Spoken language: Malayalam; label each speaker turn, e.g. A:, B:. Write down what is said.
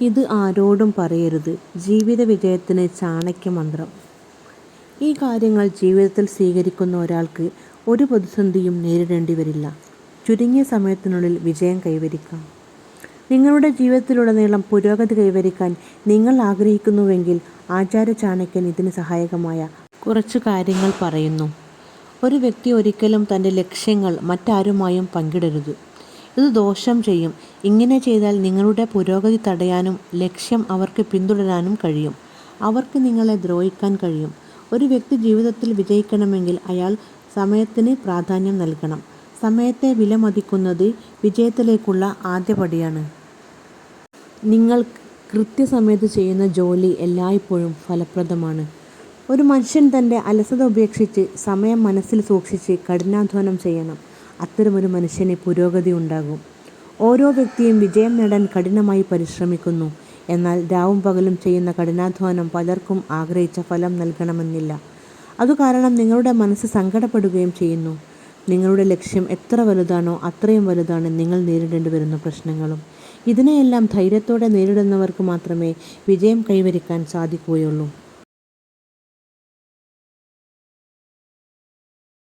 A: ഇത് ആരോടും പറയരുത്. ജീവിത വിജയത്തിന് ചാണക്യമന്ത്രം ഈ കാര്യങ്ങൾ ജീവിതത്തിൽ സ്വീകരിക്കുന്ന ഒരാൾക്ക് ഒരു പ്രതിസന്ധിയും നേരിടേണ്ടി വരില്ല. ചുരുങ്ങിയ സമയത്തിനുള്ളിൽ വിജയം കൈവരിക്കാം. നിങ്ങളുടെ ജീവിതത്തിലുടനീളം പുരോഗതി കൈവരിക്കാൻ നിങ്ങൾ ആഗ്രഹിക്കുന്നുവെങ്കിൽ ആചാര്യ ചാണക്യൻ ഇതിന് സഹായകമായ കുറച്ച് കാര്യങ്ങൾ പറയുന്നു. ഒരു വ്യക്തി ഒരിക്കലും തന്റെ ലക്ഷ്യങ്ങൾ മറ്റാരുമായും പങ്കിടരുത്. ഇത് ദോഷം ചെയ്യും. ഇങ്ങനെ ചെയ്താൽ നിങ്ങളുടെ പുരോഗതി തടയാനും ലക്ഷ്യം അവർക്ക് പിന്തുടരാനും കഴിയും. അവർക്ക് നിങ്ങളെ ദ്രോഹിക്കാൻ കഴിയും. ഒരു വ്യക്തി ജീവിതത്തിൽ വിജയിക്കണമെങ്കിൽ അയാൾ സമയത്തിന് പ്രാധാന്യം നൽകണം. സമയത്തെ വിലമതിക്കുന്നത് വിജയത്തിലേക്കുള്ള ആദ്യപടിയാണ് നിങ്ങൾ കൃത്യസമയത്ത് ചെയ്യുന്ന ജോലി എല്ലായ്പ്പോഴും ഫലപ്രദമാണ്. ഒരു മനുഷ്യൻ തന്റെ അലസത ഉപേക്ഷിച്ച് സമയം മനസ്സിൽ സൂക്ഷിച്ച് കഠിനാധ്വാനം ചെയ്യണം. അത്തരമൊരു മനുഷ്യന് പുരോഗതി ഉണ്ടാകും. ഓരോ വ്യക്തിയും വിജയം നേടാൻ കഠിനമായി പരിശ്രമിക്കുന്നു. എന്നാൽ രാവും പകലും ചെയ്യുന്ന കഠിനാധ്വാനം പലർക്കും ആഗ്രഹിച്ച ഫലം നൽകണമെന്നില്ല. അതുകാരണം നിങ്ങളുടെ മനസ്സ് സങ്കടപ്പെടുകയും ചെയ്യുന്നു. നിങ്ങളുടെ ലക്ഷ്യം എത്ര വലുതാണോ അത്രയും വലുതാണ് നിങ്ങൾ നേരിടേണ്ടി വരുന്ന പ്രശ്നങ്ങളും. ഇതിനെയെല്ലാം ധൈര്യത്തോടെ നേരിടുന്നവർക്ക് മാത്രമേ വിജയം കൈവരിക്കാൻ സാധിക്കുകയുള്ളൂ.